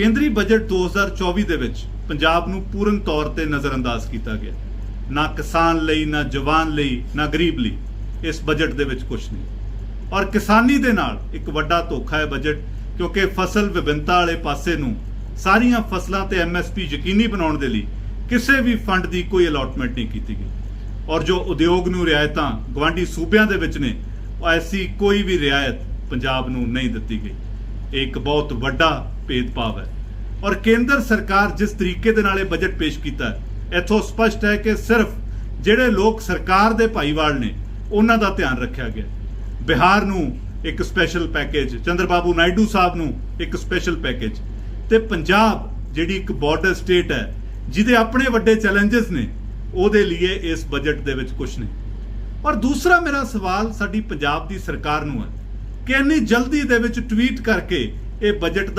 ਕੇਂਦਰੀ ਬਜਟ 2024 ਦੇ ਵਿੱਚ ਪੰਜਾਬ ਨੂੰ ਪੂਰਨ ਤੌਰ ਤੇ ਨਜ਼ਰਅੰਦਾਜ਼ ਕੀਤਾ ਗਿਆ। ਨਾ ਕਿਸਾਨ ਲਈ, ਨਾ ਜਵਾਨ ਲਈ, ਨਾ ਗਰੀਬ ਲਈ ਇਸ ਬਜਟ ਦੇ ਵਿੱਚ ਕੁਝ ਨਹੀਂ। ਔਰ ਕਿਸਾਨੀ ਦੇ ਨਾਲ ਇੱਕ ਵੱਡਾ ਧੋਖਾ ਹੈ ਬਜਟ, ਕਿਉਂਕਿ ਫਸਲ ਵਿਭਿੰਨਤਾ ਵਾਲੇ ਪਾਸੇ ਨੂੰ ਸਾਰੀਆਂ ਫਸਲਾਂ ਤੇ ਐਮਐਸਪੀ ਯਕੀਨੀ ਬਣਾਉਣ ਦੇ ਲਈ ਕਿਸੇ ਵੀ ਫੰਡ ਦੀ ਕੋਈ ਅਲਾਟਮੈਂਟ ਨਹੀਂ ਕੀਤੀ ਗਈ। ਔਰ ਜੋ ਉਦਯੋਗ ਨੂੰ ਰਿਆਇਤਾਂ ਗਵਾਂਢੀ ਸੂਬਿਆਂ ਦੇ ਵਿੱਚ ਨੇ ਐਸੀ ਕੋਈ ਵੀ ਰਿਆਇਤ ਪੰਜਾਬ ਨੂੰ ਨਹੀਂ ਦਿੱਤੀ ਗਈ। ਇਹ ਇੱਕ ਬਹੁਤ ਵੱਡਾ ਭੇਦਭਾਵ ਹੈ। ਔਰ ਕੇਂਦਰ ਸਰਕਾਰ ਜਿਸ ਤਰੀਕੇ ਦੇ ਨਾਲ ਇਹ ਬਜਟ ਪੇਸ਼ ਕੀਤਾ ਇੱਥੋਂ ਸਪਸ਼ਟ ਹੈ ਕਿ ਸਿਰਫ ਜਿਹੜੇ ਲੋਕ ਸਰਕਾਰ ਦੇ ਭਾਈਵਾਲ ਨੇ, ਉਹਨਾਂ ਦਾ ਧਿਆਨ ਰੱਖਿਆ ਗਿਆ ਬਿਹਾਰ ਨੂੰ ਇੱਕ ਸਪੈਸ਼ਲ ਪੈਕੇਜ ਚੰਦਰਬਾਬੂ ਨਾਇਡੂ ਸਾਹਿਬ ਨੂੰ ਇੱਕ ਸਪੈਸ਼ਲ ਪੈਕੇਜ ਤੇ ਪੰਜਾਬ, ਜਿਹੜੀ ਇੱਕ ਬਾਰਡਰ ਸਟੇਟ ਹੈ, ਜਿਹਦੇ ਆਪਣੇ ਵੱਡੇ ਚੈਲੰਜਸ ਨੇ, ਉਹਦੇ ਲਈ ਇਸ ਬਜਟ ਦੇ ਵਿੱਚ ਕੁਝ ਨਹੀਂ। ਔਰ ਦੂਸਰਾ ਮੇਰਾ ਸਵਾਲ ਸਾਡੀ ਪੰਜਾਬ ਦੀ ਸਰਕਾਰ ਨੂੰ ਹੈ ਕਿ ਇੰਨੀ ਜਲਦੀ ਦੇ ਵਿੱਚ ਟਵੀਟ ਕਰਕੇ ਇਹ ਬਜਟ